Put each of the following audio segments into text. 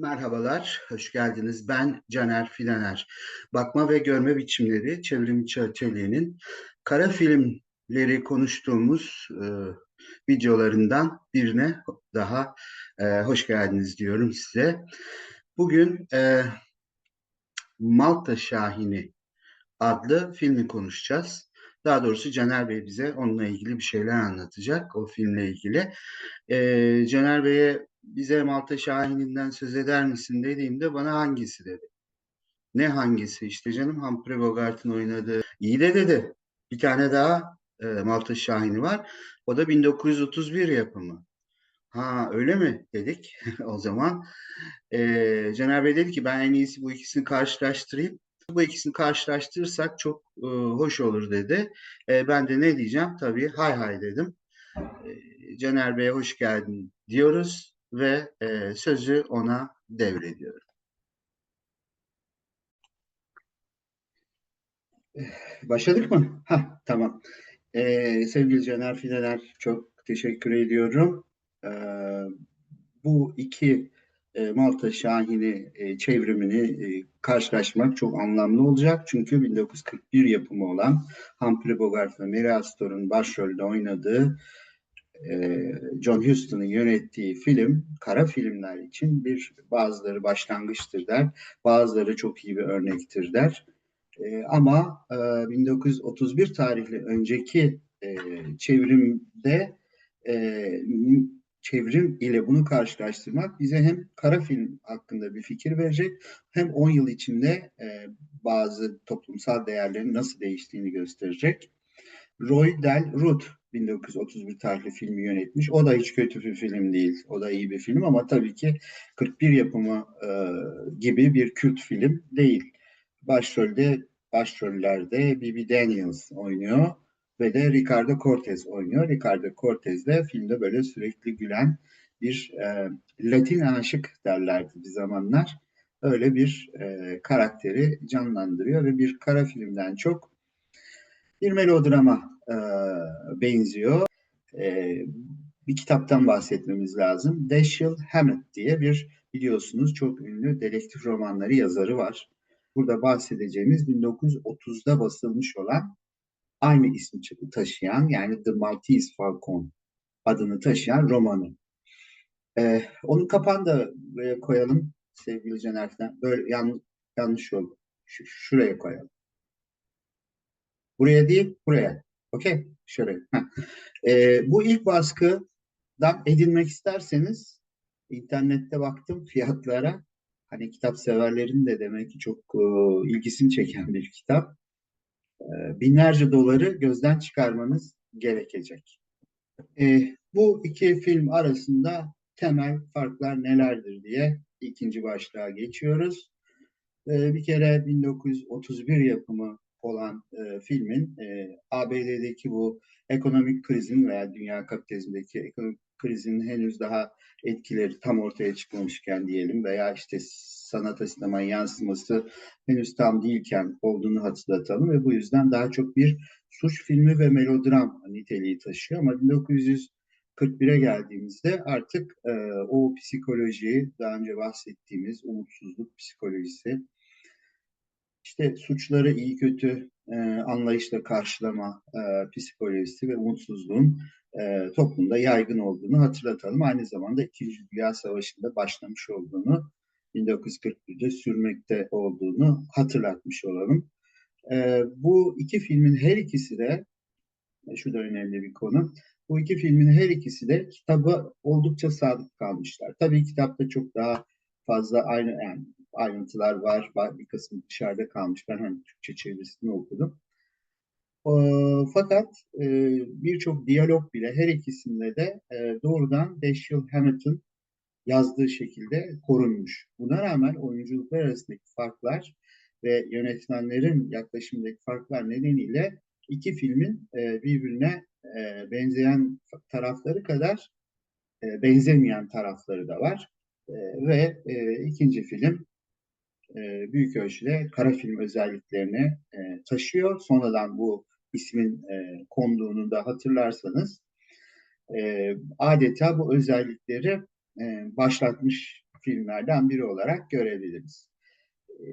Merhabalar, hoş geldiniz. Ben Caner Filaner. Bakma ve Görme Biçimleri Çevrimiçi Atölye'nin kara filmleri konuştuğumuz e, videolarından birine daha e, hoş geldiniz diyorum size. Bugün e, Malta Şahini adlı filmi konuşacağız. Daha doğrusu Caner Bey bize onunla ilgili bir şeyler anlatacak, o filmle ilgili. E, Caner Bey'e bize Malta Şahin'inden söz eder misin dediğimde bana hangisi dedi. Ne hangisi? İşte canım Humphrey Bogart'ın oynadığı. İyi de dedi. Bir tane daha e, Malta Şahin'i var. O da 1931 yapımı. Ha öyle mi dedik o zaman. E, Caner Bey dedi ki ben en iyisi bu ikisini karşılaştırayım. Bu ikisini karşılaştırırsak çok e, hoş olur dedi. E, ben de ne diyeceğim? Tabii hay hay dedim. E, Caner Bey'e hoş geldin diyoruz ve e, sözü ona devrediyorum. Başladık mı? Ha tamam. Ee, sevgili Caner Fideler çok teşekkür ediyorum. Ee, bu iki e, Malta Şahini e, çevrimini e, karşılaşmak çok anlamlı olacak. Çünkü 1941 yapımı olan Humphrey Bogart ve Mary Astor'un başrolde oynadığı John Huston'ın yönettiği film kara filmler için bir bazıları başlangıçtır der, bazıları çok iyi bir örnektir der. E, ama e, 1931 tarihli önceki e, çevrimde e, çevrim ile bunu karşılaştırmak bize hem kara film hakkında bir fikir verecek hem 10 yıl içinde e, bazı toplumsal değerlerin nasıl değiştiğini gösterecek. Roy Del Ruth 1931 tarihli filmi yönetmiş. O da hiç kötü bir film değil. O da iyi bir film ama tabii ki 41 yapımı e, gibi bir kült film değil. Başrolde başrollerde Bibi Daniels oynuyor ve de Ricardo Cortez oynuyor. Ricardo Cortez de filmde böyle sürekli gülen bir e, Latin aşık derlerdi bir zamanlar. Öyle bir e, karakteri canlandırıyor ve bir kara filmden çok bir melodrama e, benziyor. E, bir kitaptan bahsetmemiz lazım. Dashiell Hammett diye bir biliyorsunuz çok ünlü dedektif romanları yazarı var. Burada bahsedeceğimiz 1930'da basılmış olan aynı ismi taşıyan yani The Maltese Falcon adını taşıyan romanı. Ee, onun kapağını da buraya koyalım sevgili Caner'den. Böyle yan, yanlış oldu. Şu, şuraya koyalım. Buraya değil, buraya. Okey, şöyle. E, bu ilk baskıdan edinmek isterseniz internette baktım fiyatlara. Hani kitap severlerin de demek ki çok e, ilgisini çeken bir kitap. E, binlerce doları gözden çıkarmanız gerekecek. E, bu iki film arasında temel farklar nelerdir diye ikinci başlığa geçiyoruz. E, bir kere 1931 yapımı olan e, filmin e, ABD'deki bu ekonomik krizin veya dünya kapitalizmindeki ekonomik krizin henüz daha etkileri tam ortaya çıkmamışken diyelim veya işte sanata sinemaya yansıması henüz tam değilken olduğunu hatırlatalım ve bu yüzden daha çok bir suç filmi ve melodram niteliği taşıyor. Ama 1941'e geldiğimizde artık e, o psikolojiyi daha önce bahsettiğimiz umutsuzluk psikolojisi işte suçları iyi kötü e, anlayışla karşılama e, psikolojisi ve umutsuzluğun e, toplumda yaygın olduğunu hatırlatalım. Aynı zamanda İkinci Dünya Savaşı'nda başlamış olduğunu, 1941'de sürmekte olduğunu hatırlatmış olalım. E, bu iki filmin her ikisi de, e, şu da önemli bir konu, bu iki filmin her ikisi de kitaba oldukça sadık kalmışlar. Tabii kitapta çok daha fazla aynı yani ayrıntılar var. Bir kısmı dışarıda kalmış. Ben hani Türkçe çevirisini okudum. E, fakat e, birçok diyalog bile her ikisinde de e, doğrudan Dashiell Hammett'ın yazdığı şekilde korunmuş. Buna rağmen oyunculuklar arasındaki farklar ve yönetmenlerin yaklaşımındaki farklar nedeniyle iki filmin e, birbirine e, benzeyen tarafları kadar e, benzemeyen tarafları da var. Ve ikinci film e, büyük ölçüde kara film özelliklerini e, taşıyor. Sonradan bu ismin e, konduğunu da hatırlarsanız e, adeta bu özellikleri e, başlatmış filmlerden biri olarak görebiliriz. E,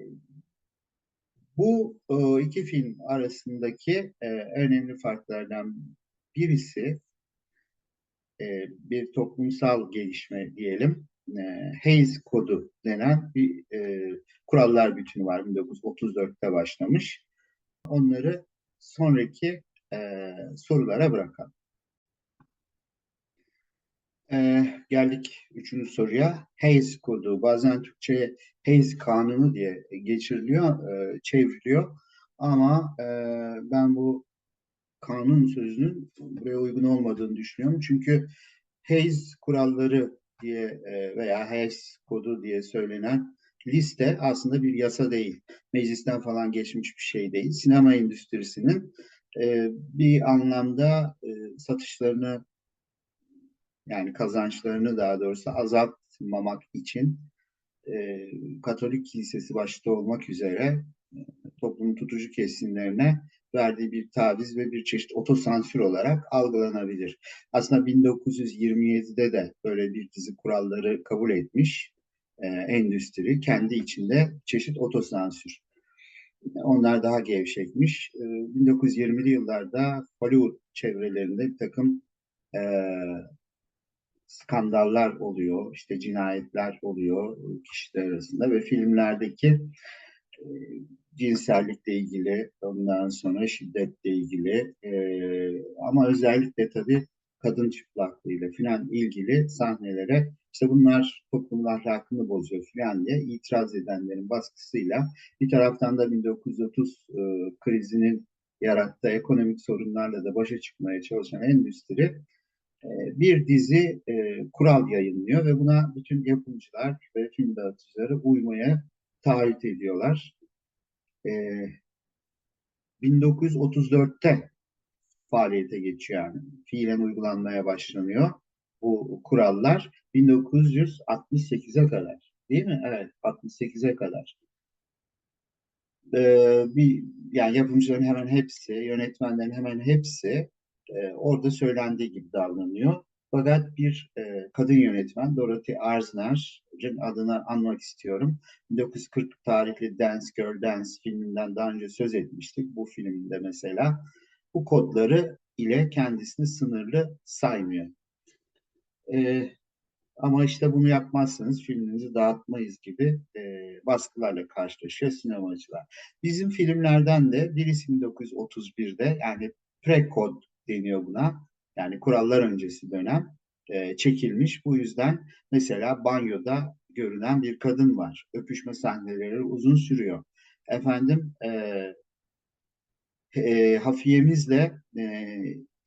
bu e, iki film arasındaki önemli farklardan birisi bir toplumsal gelişme diyelim. E, Hayes kodu denen bir e, kurallar bütünü var 1934'te başlamış. Onları sonraki e, sorulara bırakalım. E, geldik üçüncü soruya. Hayes kodu bazen Türkçe'ye Hayes kanunu diye geçiriliyor, e, çevriliyor. Ama e, ben bu kanun sözünün buraya uygun olmadığını düşünüyorum. Çünkü Hayes kuralları diye e, veya Hayes kodu diye söylenen liste aslında bir yasa değil. Meclisten falan geçmiş bir şey değil. Sinema endüstrisinin e, bir anlamda e, satışlarını yani kazançlarını daha doğrusu azaltmamak için Katolik Kilisesi başta olmak üzere toplumun tutucu kesimlerine verdiği bir taviz ve bir çeşit otosansür olarak algılanabilir. Aslında 1927'de de böyle bir dizi kuralları kabul etmiş e, endüstri kendi içinde çeşit otosansür. Onlar daha gevşekmiş. E, 1920'li yıllarda Hollywood çevrelerinde bir takım e, skandallar oluyor, işte cinayetler oluyor kişiler arasında ve filmlerdeki e, cinsellikle ilgili, ondan sonra şiddetle ilgili e, ama özellikle tabii kadın çıplaklığıyla filan ilgili sahnelere işte bunlar toplumun ahlakını bozuyor filan diye itiraz edenlerin baskısıyla bir taraftan da 1930 e, krizinin yarattığı ekonomik sorunlarla da başa çıkmaya çalışan endüstri bir dizi e, kural yayınlıyor ve buna bütün yapımcılar ve film dağıtıcıları uymaya taahhüt ediyorlar. 1934'te ee, faaliyete geçiyor yani. Fiilen uygulanmaya başlanıyor bu kurallar 1968'e kadar. Değil mi? Evet, 68'e kadar. Ee, bir yani yapımcıların hemen hepsi, yönetmenlerin hemen hepsi e, orada söylendiği gibi davranıyor. Fakat bir e, kadın yönetmen Dorothy Arzner'ın adını anmak istiyorum. 1940 tarihli Dance Girl Dance filminden daha önce söz etmiştik. Bu filmde mesela bu kodları ile kendisini sınırlı saymıyor. E, ama işte bunu yapmazsanız filminizi dağıtmayız gibi e, baskılarla karşılaşıyor sinemacılar. Bizim filmlerden de birisi 1931'de yani pre-kod deniyor buna yani kurallar öncesi dönem e, çekilmiş. Bu yüzden mesela banyoda görünen bir kadın var. Öpüşme sahneleri uzun sürüyor. Efendim e, e, Hafiyemizle e,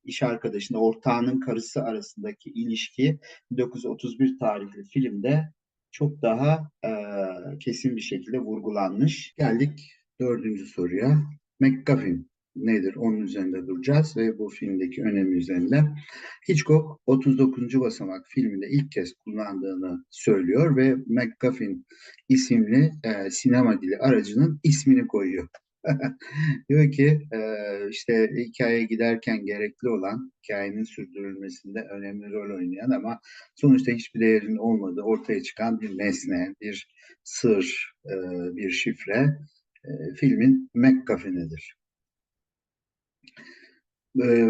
iş arkadaşının, ortağının karısı arasındaki ilişki 1931 tarihli filmde çok daha e, kesin bir şekilde vurgulanmış. Geldik dördüncü soruya. McGuffin nedir? Onun üzerinde duracağız ve bu filmdeki önemi üzerinde. Hitchcock 39. basamak filminde ilk kez kullandığını söylüyor ve MacGuffin isimli e, sinema dili aracının ismini koyuyor. diyor ki e, işte hikaye giderken gerekli olan hikayenin sürdürülmesinde önemli rol oynayan ama sonuçta hiçbir değerin olmadığı ortaya çıkan bir nesne, bir sır, e, bir şifre e, filmin MacGuffin'idir e,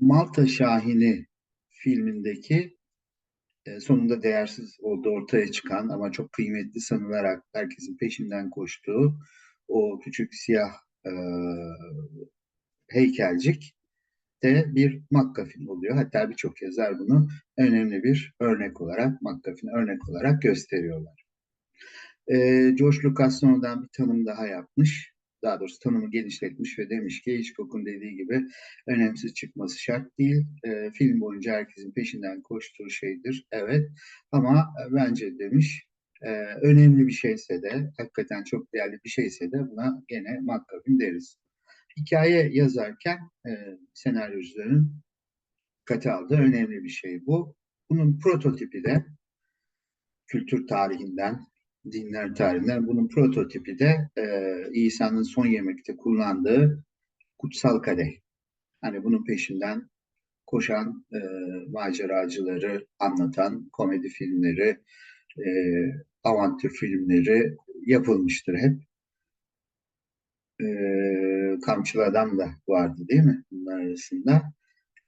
Malta Şahini filmindeki e, sonunda değersiz olduğu ortaya çıkan ama çok kıymetli sanılarak herkesin peşinden koştuğu o küçük siyah e, heykelcik de bir McGuffin oluyor. Hatta birçok yazar bunu önemli bir örnek olarak, McGuffin örnek olarak gösteriyorlar. E, George Lucas sonradan bir tanım daha yapmış daha doğrusu tanımı genişletmiş ve demiş ki Hitchcock'un dediği gibi önemsiz çıkması şart değil. E, film boyunca herkesin peşinden koştuğu şeydir. Evet ama bence demiş e, önemli bir şeyse de hakikaten çok değerli bir şeyse de buna gene makkabin deriz. Hikaye yazarken e, senaryocuların kate aldığı önemli bir şey bu. Bunun prototipi de kültür tarihinden, dinler tarihinden bunun prototipi de e, İsa'nın son yemekte kullandığı kutsal kadeh. Hani bunun peşinden koşan e, maceracıları anlatan komedi filmleri, e, avantür filmleri yapılmıştır hep. E, Kamçılı Adam da vardı değil mi bunlar arasında?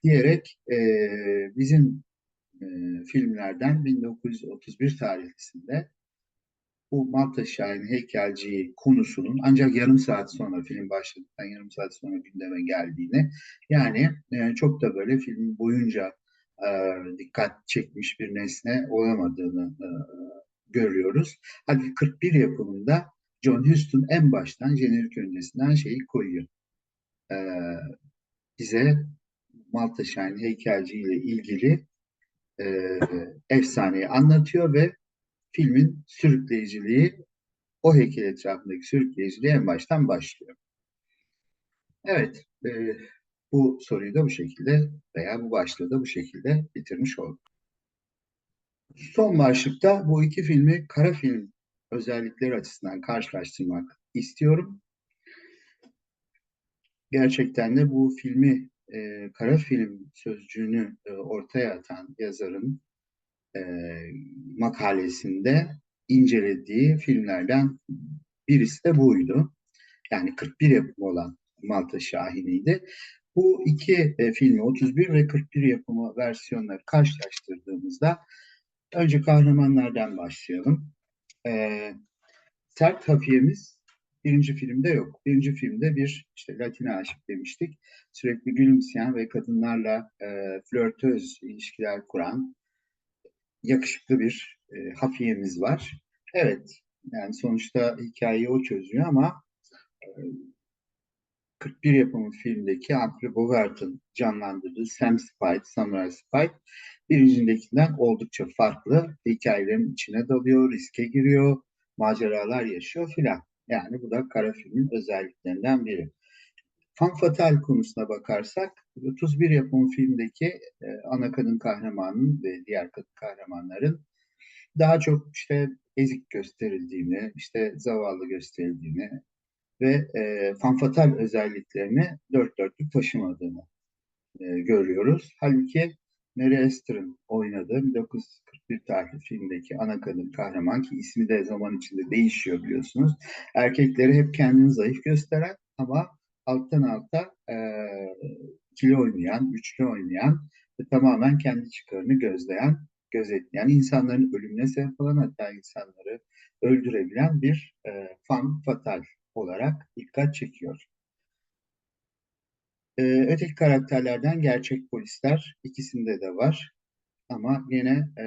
Diyerek e, bizim e, filmlerden 1931 tarihlisinde bu Malta Şahin heykelciyi konusunun ancak yarım saat sonra film başladıktan yarım saat sonra gündeme geldiğini yani e, çok da böyle film boyunca e, dikkat çekmiş bir nesne olamadığını e, görüyoruz. Halbuki 41 yapımında John Huston en baştan jenerik öncesinden şeyi koyuyor. E, bize Malta Şahin heykelciyle ilgili e, efsaneyi anlatıyor ve filmin sürükleyiciliği o heykel etrafındaki sürükleyiciliği en baştan başlıyor. Evet, e, bu soruyu da bu şekilde veya bu başlığı da bu şekilde bitirmiş olduk. Son başlıkta bu iki filmi kara film özellikleri açısından karşılaştırmak istiyorum. Gerçekten de bu filmi e, kara film sözcüğünü e, ortaya atan yazarın e, makalesinde incelediği filmlerden birisi de buydu. Yani 41 yapımı olan Malta Şahini'ydi. Bu iki e, filmi 31 ve 41 yapımı versiyonları karşılaştırdığımızda önce kahramanlardan başlayalım. E, sert hafiyemiz birinci filmde yok. Birinci filmde bir işte Latine aşık demiştik. Sürekli gülümseyen ve kadınlarla e, flörtöz ilişkiler kuran yakışıklı bir e, hafiyemiz var. Evet, yani sonuçta hikayeyi o çözüyor ama e, 41 yapımı filmdeki Humphrey Bogart'ın canlandırdığı Sam Spade, Samurai Spade birincindekinden oldukça farklı. Hikayelerin içine dalıyor, riske giriyor, maceralar yaşıyor filan. Yani bu da kara filmin özelliklerinden biri. Fan Fatal konusuna bakarsak 31 yapım filmdeki e, ana kadın kahramanın ve diğer kadın kahramanların daha çok işte ezik gösterildiğini, işte zavallı gösterildiğini ve e, fanfatal özelliklerini dört dörtlük taşımadığını e, görüyoruz. Halbuki Mary Esther'ın oynadığı 1941 tarihli filmdeki ana kadın kahraman ki ismi de zaman içinde değişiyor biliyorsunuz. Erkekleri hep kendini zayıf gösteren ama alttan alta e, ikili oynayan, üçlü oynayan ve tamamen kendi çıkarını gözleyen, gözetleyen, insanların ölümüne sebep olan hatta insanları öldürebilen bir e, fan fatal olarak dikkat çekiyor. E, öteki karakterlerden gerçek polisler ikisinde de var. Ama yine e,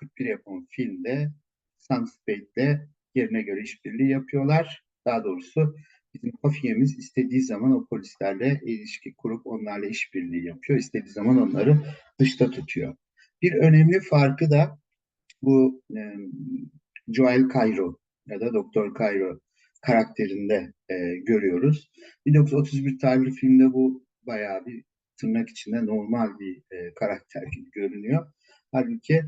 41 yapımı filmde Sam Spade'le yerine göre işbirliği yapıyorlar. Daha doğrusu bizim hafiyemiz istediği zaman o polislerle ilişki kurup onlarla işbirliği yapıyor. İstediği zaman onları dışta tutuyor. Bir önemli farkı da bu e, Joel Cairo ya da Doktor Cairo karakterinde e, görüyoruz. 1931 tarihli filmde bu bayağı bir tırnak içinde normal bir e, karakter gibi görünüyor. Halbuki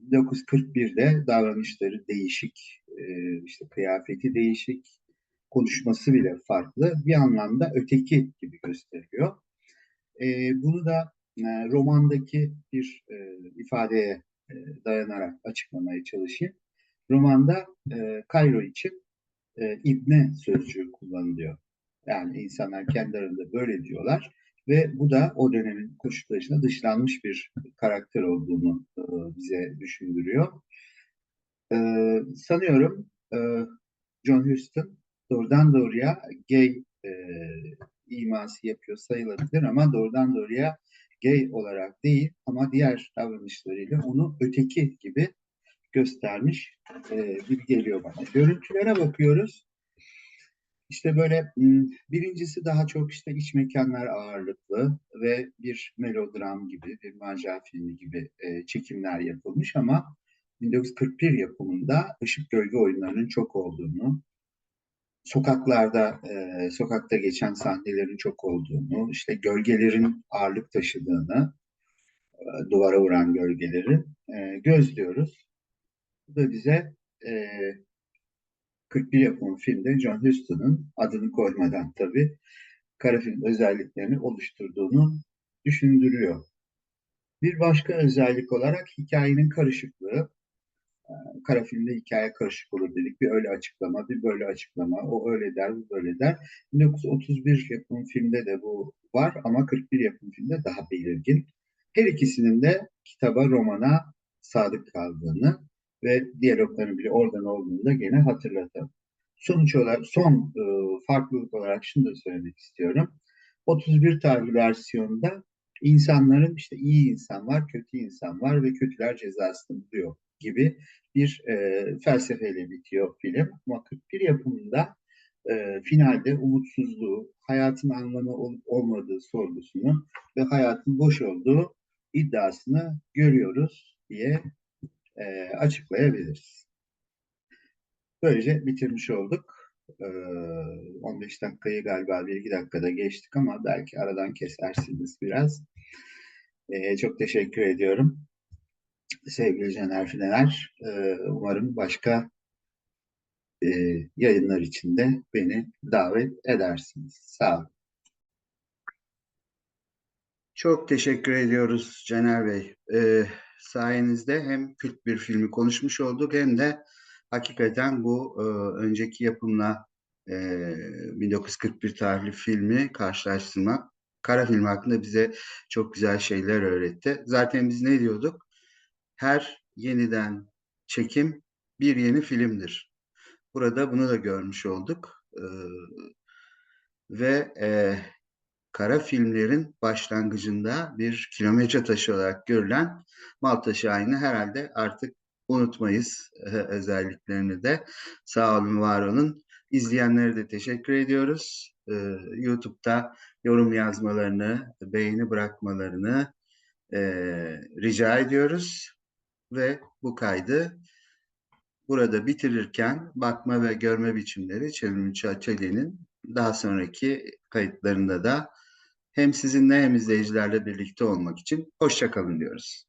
1941'de davranışları değişik, e, işte kıyafeti değişik, konuşması bile farklı. Bir anlamda öteki gibi gösteriyor. E, bunu da e, romandaki bir e, ifadeye e, dayanarak açıklamaya çalışayım. Romanda e, Cairo için e, ibne sözcüğü kullanılıyor. Yani insanlar kendi arasında böyle diyorlar ve bu da o dönemin koşullarında dışlanmış bir karakter olduğunu e, bize düşündürüyor. E, sanıyorum e, John Huston doğrudan doğruya gay e, iması yapıyor sayılabilir ama doğrudan doğruya gay olarak değil ama diğer davranışlarıyla onu öteki gibi göstermiş e, gibi geliyor bana. Görüntülere bakıyoruz. İşte böyle birincisi daha çok işte iç mekanlar ağırlıklı ve bir melodram gibi, bir macera filmi gibi e, çekimler yapılmış ama 1941 yapımında ışık gölge oyunlarının çok olduğunu, sokaklarda, e, sokakta geçen sahnelerin çok olduğunu, işte gölgelerin ağırlık taşıdığını, e, duvara vuran gölgeleri e, gözlüyoruz. Bu da bize e, 41 yapımı filmde John Huston'un adını koymadan tabii kara film özelliklerini oluşturduğunu düşündürüyor. Bir başka özellik olarak hikayenin karışıklığı. Kara filmde hikaye karışık olur dedik. Bir öyle açıklama, bir böyle açıklama. O öyle der, bu böyle der. 1931 yapım filmde de bu var ama 41 yapım filmde daha belirgin. Her ikisinin de kitaba, romana sadık kaldığını ve diyalogların bile oradan olduğunu da gene hatırlatalım. Sonuç olarak son e, farklılık olarak şunu da söylemek istiyorum. 31 tarihli versiyonda insanların işte iyi insan var, kötü insan var ve kötüler cezasını buluyor gibi bir e, felsefeyle bitiyor film. Ama 41 yapımında e, finalde umutsuzluğu, hayatın anlamı olup olmadığı sorgusunu ve hayatın boş olduğu iddiasını görüyoruz diye e, açıklayabiliriz. Böylece bitirmiş olduk. Ee, 15 dakikayı galiba 1-2 dakikada geçtik ama belki aradan kesersiniz biraz. Ee, çok teşekkür ediyorum. Sevgili Caner Fineler, e, umarım başka e, yayınlar için de beni davet edersiniz. Sağ olun. Çok teşekkür ediyoruz Caner Bey. Ee, sayenizde hem kült bir filmi konuşmuş olduk hem de hakikaten bu e, önceki yapımla e, 1941 tarihli filmi karşılaştırmak kara film hakkında bize çok güzel şeyler öğretti. Zaten biz ne diyorduk? Her yeniden çekim bir yeni filmdir. Burada bunu da görmüş olduk. E, ve e, kara filmlerin başlangıcında bir kilometre taşı olarak görülen Malta Şahin'i herhalde artık unutmayız e, özelliklerini de. Sağ olun, var olun. İzleyenlere de teşekkür ediyoruz. E, YouTube'da yorum yazmalarını, beğeni bırakmalarını e, rica ediyoruz. Ve bu kaydı burada bitirirken bakma ve görme biçimleri Çevrimiçi Atölye'nin daha sonraki kayıtlarında da hem sizinle hem izleyicilerle birlikte olmak için hoşçakalın diyoruz.